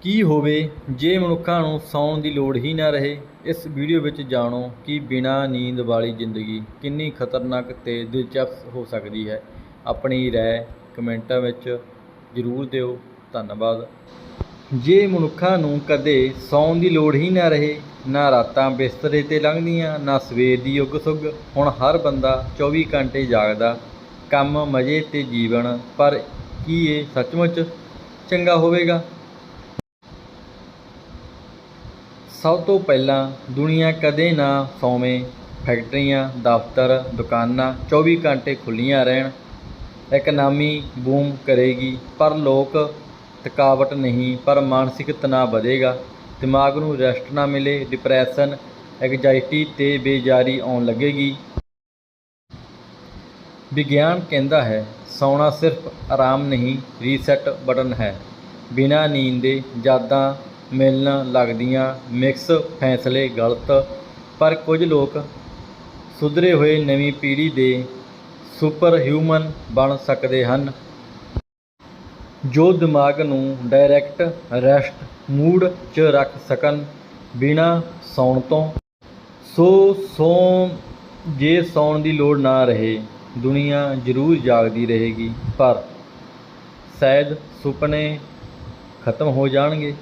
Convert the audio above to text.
ਕੀ ਹੋਵੇ ਜੇ ਮਨੁੱਖਾਂ ਨੂੰ ਸੌਣ ਦੀ ਲੋੜ ਹੀ ਨਾ ਰਹੇ? ਇਸ ਵੀਡੀਓ ਵਿੱਚ ਜਾਣੋ ਕਿ ਬਿਨਾਂ ਨੀਂਦ ਵਾਲੀ ਜ਼ਿੰਦਗੀ ਕਿੰਨੀ ਖਤਰਨਾਕ ਤੇ ਦਿਲਚਸਪ ਹੋ ਸਕਦੀ ਹੈ। ਆਪਣੀ ਰਾਏ ਕਮੈਂਟਾਂ ਵਿੱਚ ਜ਼ਰੂਰ ਦਿਓ। ਧੰਨਵਾਦ। ਜੇ ਮਨੁੱਖਾਂ ਨੂੰ ਕਦੇ ਸੌਣ ਦੀ ਲੋੜ ਹੀ ਨਾ ਰਹੇ, ਨਾ ਰਾਤਾਂ ਬਿਸਤਰੇ ਤੇ ਲੰਘਦੀਆਂ, ਨਾ ਸਵੇਰ ਦੀ ਉੱਗ ਸੁੱਗ, ਹੁਣ ਹਰ ਬੰਦਾ 24 ਘੰਟੇ ਜਾਗਦਾ, ਕੰਮ ਮਜ਼ੇ ਤੇ ਜੀਵਨ, ਪਰ ਕੀ ਇਹ ਸੱਚਮੁੱਚ ਚੰਗਾ ਹੋਵੇਗਾ? ਸਭ ਤੋਂ ਪਹਿਲਾਂ ਦੁਨੀਆ ਕਦੇ ਨਾ ਸੌਵੇਂ। ਫੈਕਟਰੀਆਂ, ਦਫ਼ਤਰ, ਦੁਕਾਨਾਂ 24 ਘੰਟੇ ਖੁੱਲ੍ਹੀਆਂ ਰਹਿਣ। ਇਕਨੋਮੀ ਬੂਮ ਕਰੇਗੀ, ਪਰ ਲੋਕ ਥਕਾਵਟ ਨਹੀਂ, ਪਰ ਮਾਨਸਿਕ ਤਣਾਅ ਵਧੇਗਾ। ਦਿਮਾਗ ਨੂੰ ਰੈਸਟ ਨਾ ਮਿਲੇ ਡਿਪਰੈਸ਼ਨ ਐਗਜ਼ਾਇਟੀ ਤੇ ਬੇਜਾਰੀ ਆਉਣ ਲੱਗੇਗੀ। ਵਿਗਿਆਨ ਕਹਿੰਦਾ ਹੈ, ਸੌਣਾ ਸਿਰਫ ਆਰਾਮ ਨਹੀਂ ਰੀਸੈਟ ਬਟਨ ਹੈ। ਬਿਨਾਂ ਨੀਂਦ ਦੇ ਯਾਦਾਂ ਮਿਲਣ ਲੱਗਦੀਆਂ ਮਿਕਸ ਫੈਸਲੇ ਗਲਤ। ਪਰ ਕੁਝ ਲੋਕ ਸੁਧਰੇ ਹੋਏ ਨਵੀਂ ਪੀੜ੍ਹੀ ਦੇ ਸੁਪਰ ਹਿਊਮਨ ਬਣ ਸਕਦੇ ਹਨ। ਜੋ ਦਿਮਾਗ ਨੂੰ ਡਾਇਰੈਕਟ ਰੈਸਟ ਮੂਡ 'ਚ ਰੱਖ ਸਕਣ ਬਿਨਾਂ ਸੌਣ ਤੋਂ, ਸੋ ਸੌ ਜੇ ਸੌਣ ਦੀ ਲੋੜ ਨਾ ਰਹੇ, ਦੁਨੀਆ ਜ਼ਰੂਰ ਜਾਗਦੀ ਰਹੇਗੀ। ਪਰ ਸ਼ਾਇਦ ਸੁਪਨੇ ਖਤਮ ਹੋ ਜਾਣਗੇ।